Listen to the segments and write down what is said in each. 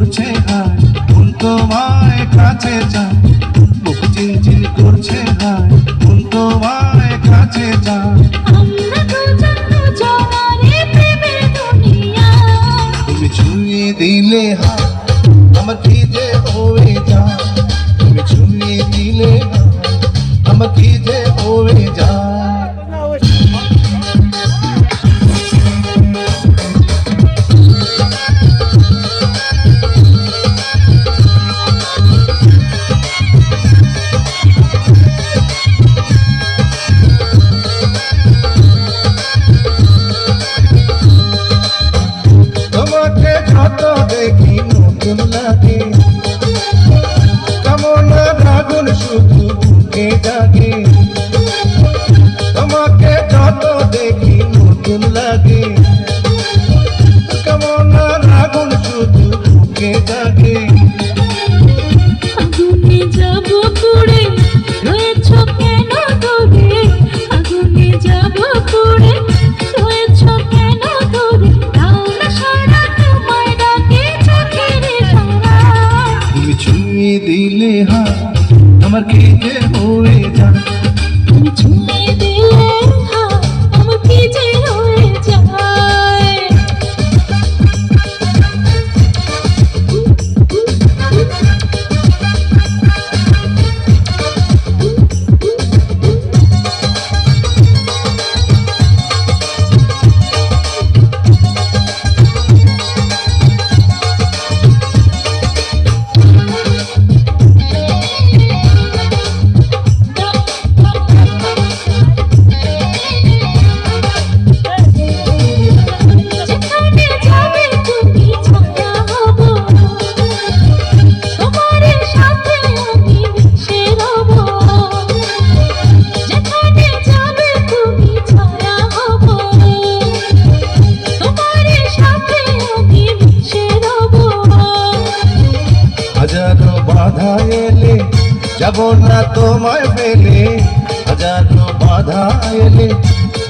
করছে হায়? ফুল তোমায় কাছে যায়। বুক চিনচিন করছে হায়? ফুল তোমায় কাছে যায়। তুমি ছুঁয়ে দিলে হায়। আমার নতুন লাগে। কেমন আগুন শুধু বুকে জাগে। দিলে হা আমার খেতে হয়ে যা তুমি ছুঁয়ে দিলে বাধা এলে যাব না তোমায় পেলে। হাজারো বাধা এলে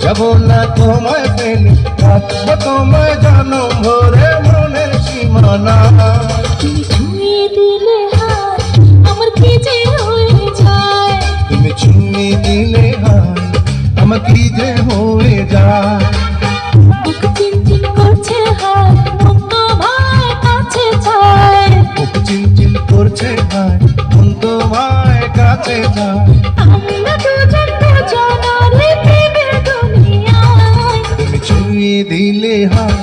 যাব না তোমায় পেলে। রাখব তোমায় জানো ভরে মনের সীমানা। তুমি দিলে হাত আমার কি যে হয়ে যায়? তুমি ছুঁয়ে দিলে হাত আমার কি যে হয়ে যায়? যে কাছে যায়। তুমি ছুঁয়ে দিলে হাত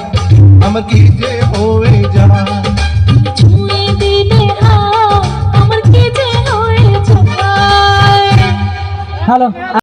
আমার কি যে হয়ে যায়? হ্যালো